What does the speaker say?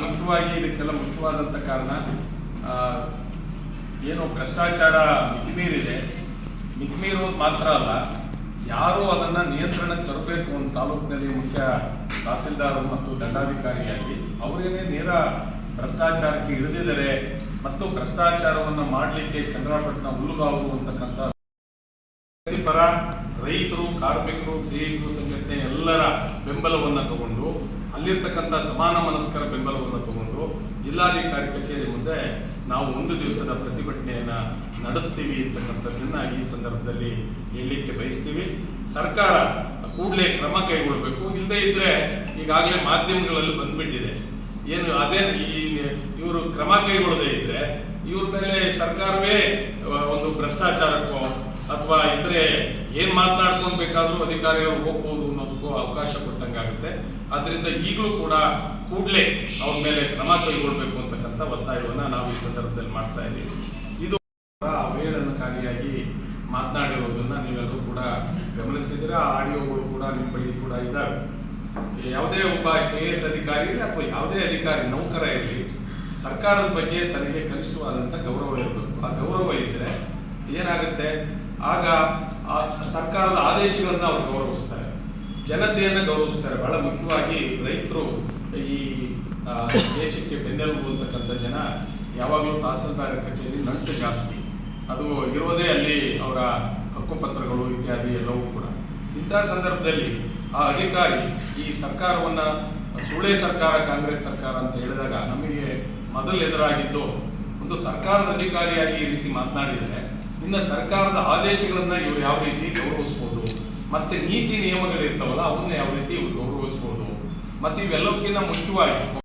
ಮುಖ್ಯವಾಗಿ ಇದಕ್ಕೆಲ್ಲ ಮುಖ್ಯವಾದಂಥ ಕಾರಣ ಏನು ಭ್ರಷ್ಟಾಚಾರ ಮಿತಿಮೀರಿದೆ. ಮಿತಿಮೀರೋದು ಮಾತ್ರ ಅಲ್ಲ, ಯಾರು ಅದನ್ನ ನಿಯಂತ್ರಣಕ್ಕೆ ತರಬೇಕು ಅಂತ ತಾಲೂಕಿನಲ್ಲಿ ಮುಖ್ಯ ತಹಸೀಲ್ದಾರ್ ಮತ್ತು ದಂಡಾಧಿಕಾರಿಯಾಗಿ, ಅವರೇನೇ ನೇರ ಭ್ರಷ್ಟಾಚಾರಕ್ಕೆ ಇಳಿದಿದ್ದಾರೆ ಮತ್ತು ಭ್ರಷ್ಟಾಚಾರವನ್ನು ಮಾಡಲಿಕ್ಕೆ ಚಂದ್ರಪಟ್ಟಣ ಹುಲ್ಲುಗಾವು ಅಂತಕ್ಕಂಥ ರೈತರು, ಕಾರ್ಮಿಕರು ಸಿಐಟಿಯು ಸಂಘಟನೆ ಎಲ್ಲರ ಬೆಂಬಲವನ್ನು ತಗೊಂಡು ಅಲ್ಲಿರ್ತಕ್ಕಂಥ ಸಮಾನ ಮನಸ್ಕರ ಬೆಂಬಲವನ್ನು ತಗೊಂಡು ಜಿಲ್ಲಾಧಿಕಾರಿ ಕಚೇರಿ ಮುಂದೆ ನಾವು ಒಂದು ದಿವಸದ ಪ್ರತಿಭಟನೆಯನ್ನ ನಡೆಸ್ತೀವಿ ಅಂತಕ್ಕಂಥದ್ದನ್ನ ಈ ಸಂದರ್ಭದಲ್ಲಿ ಹೇಳಲಿಕ್ಕೆ ಬಯಸ್ತೀವಿ. ಸರ್ಕಾರ ಕೂಡಲೇ ಕ್ರಮ ಕೈಗೊಳ್ಳಬೇಕು ಇಲ್ಲದೇ ಇದ್ರೆ ಈಗಾಗಲೇ ಮಾಧ್ಯಮಗಳಲ್ಲಿ ಬಂದ್ಬಿಟ್ಟಿದೆ. ಏನು ಅದೇ ಈ ಇವರು ಕ್ರಮ ಕೈಗೊಳ್ಳದೆ ಇದ್ರೆ ಇವ್ರ ಮೇಲೆ ಸರ್ಕಾರವೇ ಒಂದು ಭ್ರಷ್ಟಾಚಾರಕ್ಕೋ ಅಥವಾ ಇತರೆ ಏನು ಮಾತನಾಡ್ಕೊಂಡು ಅಧಿಕಾರಿಗಳು ಹೋಗ್ಬೋದು ಅನ್ನೋದಕ್ಕೂ ಅವಕಾಶ ಕೊಟ್ಟಂಗಾಗುತ್ತೆ ಆದ್ರಿಂದ ಈಗಲೂ ಕೂಡ ಕೂಡಲೇ ಅವ್ರ ಮೇಲೆ ಕ್ರಮ ಕೈಗೊಳ್ಬೇಕು ಅಂತಕ್ಕಂಥ ಒತ್ತಾಯವನ್ನ ನಾವು ಈ ಸಂದರ್ಭದಲ್ಲಿ ಮಾಡ್ತಾ ಇದ್ದೀವಿ. ಇದು ಅವಹೇಳನಕಾರಿಯಾಗಿ ಮಾತನಾಡಿರೋದನ್ನ ನೀವೆಲ್ಲರೂ ಕೂಡ ಗಮನಿಸಿದ್ರೆ ಆ ಆಡಿಯೋಗಳು ಕೂಡ ನಿಮ್ಮ ಬಳಿ ಕೂಡ ಇದ್ದಾವೆ. ಯಾವುದೇ ಒಬ್ಬ ಕೆ ಎಸ್ ಅಧಿಕಾರಿ ಇರಲಿ ಅಥವಾ ಯಾವುದೇ ಅಧಿಕಾರಿ ನೌಕರ ಇರಲಿ, ಸರ್ಕಾರದ ಬಗ್ಗೆ ತನಗೆ ಕನಿಷ್ಠವಾದಂಥ ಗೌರವ ಇರಬೇಕು. ಆ ಗೌರವ ಇದ್ದರೆ ಏನಾಗುತ್ತೆ? ಆಗ ಆ ಸರ್ಕಾರದ ಆದೇಶಗಳನ್ನ ಅವರು ಗೌರವಿಸ್ತಾರೆ. ಜನತೆಯನ್ನ ಗೌರವಿಸ್ತಾರೆ. ಬಹಳ ಮುಖ್ಯವಾಗಿ ರೈತರು ಈ ದೇಶಕ್ಕೆ ಬೆನ್ನೆಲುಬು ಅಂತಕ್ಕಂಥ ಜನ ಯಾವಾಗಲೂ ತಹಸೀಲ್ದಾರ್ ಕಚೇರಿ ನಂಟು ಜಾಸ್ತಿ. ಅದು ಇರೋದೇ ಅಲ್ಲಿ ಅವರ ಹಕ್ಕುಪತ್ರಗಳು ಇತ್ಯಾದಿ ಎಲ್ಲವೂ ಕೂಡ. ಇಂತಹ ಸಂದರ್ಭದಲ್ಲಿ ಆ ಅಧಿಕಾರಿ ಈ ಸರ್ಕಾರವನ್ನ ಸುಳೇ ಸರ್ಕಾರ, ಕಾಂಗ್ರೆಸ್ ಸರ್ಕಾರ ಅಂತ ಹೇಳಿದಾಗ ನಮಗೆ ಮೊದಲು ಎದುರಾಗಿದ್ದು ಒಂದು ಸರ್ಕಾರದ ಅಧಿಕಾರಿಯಾಗಿ ಈ ರೀತಿ ಮಾತನಾಡಿದರೆ, ಇನ್ನು ಸರ್ಕಾರದ ಆದೇಶಗಳನ್ನ ಇವರು ಯಾವ ರೀತಿ ಗೌರವಿಸ್ಬೋದು? ಮತ್ತೆ ನೀತಿ ನಿಯಮಗಳಿರ್ತಾವಲ್ಲ ಅವನ್ನ ಯಾವ ರೀತಿ ಗೌರವಿಸ್ಬೋದು? ಮತ್ತೆ ಇವೆಲ್ಲಕ್ಕಿಂತ ಮುಖ್ಯವಾಗಿ